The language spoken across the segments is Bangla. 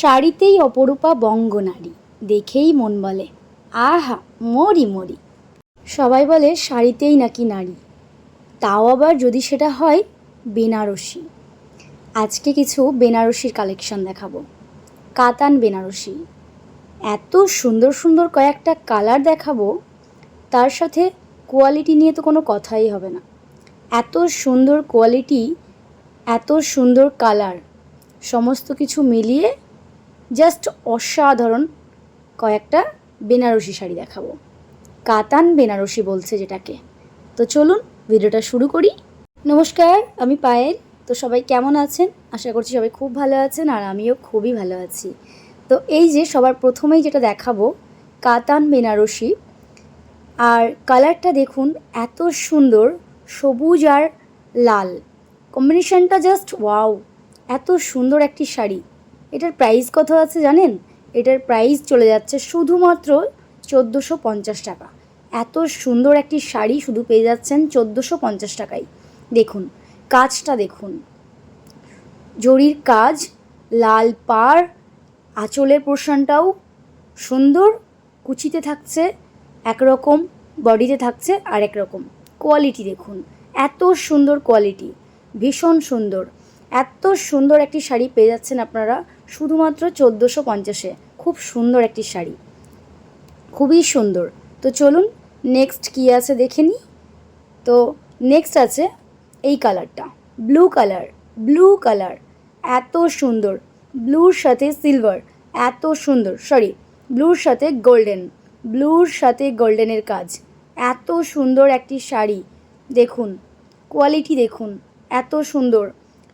শাড়িতেই অপরূপা বঙ্গনারী, দেখেই মন বলে, আহা, মরি মরি। সবাই বলে, শাড়িতেই নাকি নারী? তাও আবার যদি সেটা হয়, বেনারসি। আজকে কিছু বেনারসির কালেকশন দেখাবো। কাতান বেনারসি। এত সুন্দর সুন্দর কয়েকটা কালার দেখাবো, তার সাথে কোয়ালিটি নিয়ে তো কোনো কথাই হবে না। এত সুন্দর কোয়ালিটি, এত সুন্দর কালার, সমস্ত কিছু মিলিয়ে জাস্ট অসাধারণ কয়েকটা বেনারসি শাড়ি দেখাবো। কাতান বেনারসি বলছে যেটাকে। তো চলুন ভিডিওটা শুরু করি। নমস্কার, আমি পায়েল। তো সবাই কেমন আছেন? আশা করছি সবাই খুব ভালো আছেন আর আমিও খুবই ভালো আছি। তো এই যে সবার প্রথমেই যেটা দেখাবো, কাতান বেনারসি। আর কালারটা দেখুন, এত সুন্দর, সবুজ আর লাল। কম্বিনেশনটা জাস্ট ওয়াও, এত সুন্দর একটি শাড়ি। এটার প্রাইস কত আছে জানেন? এটার প্রাইস চলে যাচ্ছে শুধুমাত্র চোদ্দোশো পঞ্চাশ টাকা। এত সুন্দর একটি শাড়ি শুধু পেয়ে যাচ্ছেন চোদ্দোশো পঞ্চাশ টাকায়। দেখুন, কাজটা দেখুন। জরির কাজ, লাল পাড়, আঁচলের পোর্শনটাও সুন্দর, কুচিতে থাকছে, একরকম, বডিতে থাকছে আর রকম কোয়ালিটি দেখুন, এত সুন্দর কোয়ালিটি ভীষণ সুন্দর। এত সুন্দর একটি শাড়ি পেয়ে যাচ্ছেন আপনারা শুধুমাত্র চোদ্দোশো পঞ্চাশে। খুব সুন্দর একটি শাড়ি। খুবই সুন্দর। তো চলুন নেক্সট কী আছে দেখে নিই তো নেক্সট আছে এই কালারটা। ব্লু কালার ব্লু কালার এত সুন্দর। ব্লুর সাথে সিলভার এত সুন্দর। সরি ব্লুর সাথে গোল্ডেন ব্লুর সাথে গোল্ডেনের কাজ। এত সুন্দর একটি শাড়ি। দেখুন কোয়ালিটি দেখুন। এত সুন্দর।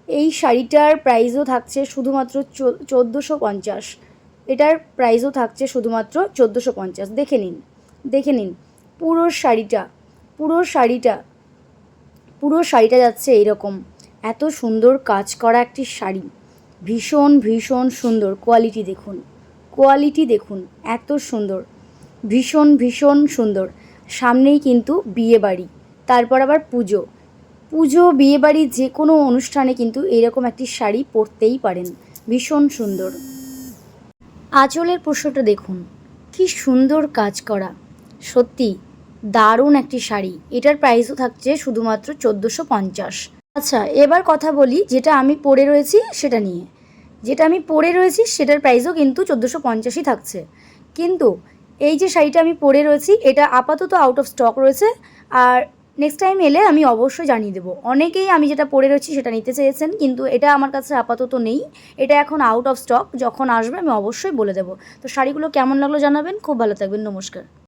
এই শাড়িটার প্রাইসও থাকছে শুধুমাত্র চোদ্দোশো পঞ্চাশ। এটার প্রাইসও থাকছে শুধুমাত্র চোদ্দোশো পঞ্চাশ। দেখে নিন দেখে নিন, পুরো শাড়িটা পুরো শাড়িটা পুরো শাড়িটা যাচ্ছে এইরকম। এত সুন্দর কাজ করা একটি শাড়ি। ভীষণ ভীষণ সুন্দর। কোয়ালিটি দেখুন কোয়ালিটি দেখুন, এত সুন্দর। ভীষণ ভীষণ সুন্দর। সামনেই কিন্তু বিয়ে বাড়ি, তারপর আবার পুজো। পুজো, বিয়েবাড়ি, যে কোনো অনুষ্ঠানে কিন্তু এরকম একটি শাড়ি পরতেই পারেন। ভীষণ সুন্দর। আঁচলের পোষাটা দেখুন। কি সুন্দর কাজ করা। সত্যি, দারুণ একটি শাড়ি। এটার প্রাইসও থাকছে শুধুমাত্র চোদ্দোশো পঞ্চাশ। আচ্ছা এবার কথা বলি যেটা আমি পরে রয়েছি সেটা নিয়ে। যেটা আমি পরে রয়েছি সেটার প্রাইসও কিন্তু চোদ্দোশো পঞ্চাশই থাকছে। কিন্তু এই যে শাড়িটা আমি পরে রয়েছি, এটা আপাতত আউট অফ স্টক রয়েছে। আর নেক্সট টাইম এলে আমি অবশ্যই জানিয়ে দেবো। অনেকেই আমি যেটা পরে রয়েছি সেটা নিতে চেয়েছেন, কিন্তু এটা আমার কাছে আপাতত নেই। এটা এখন আউট অফ স্টক যখন আসবে আমি অবশ্যই বলে দেবো। তো শাড়িগুলো কেমন লাগল জানাবেন, খুব ভালো থাকবেন, নমস্কার।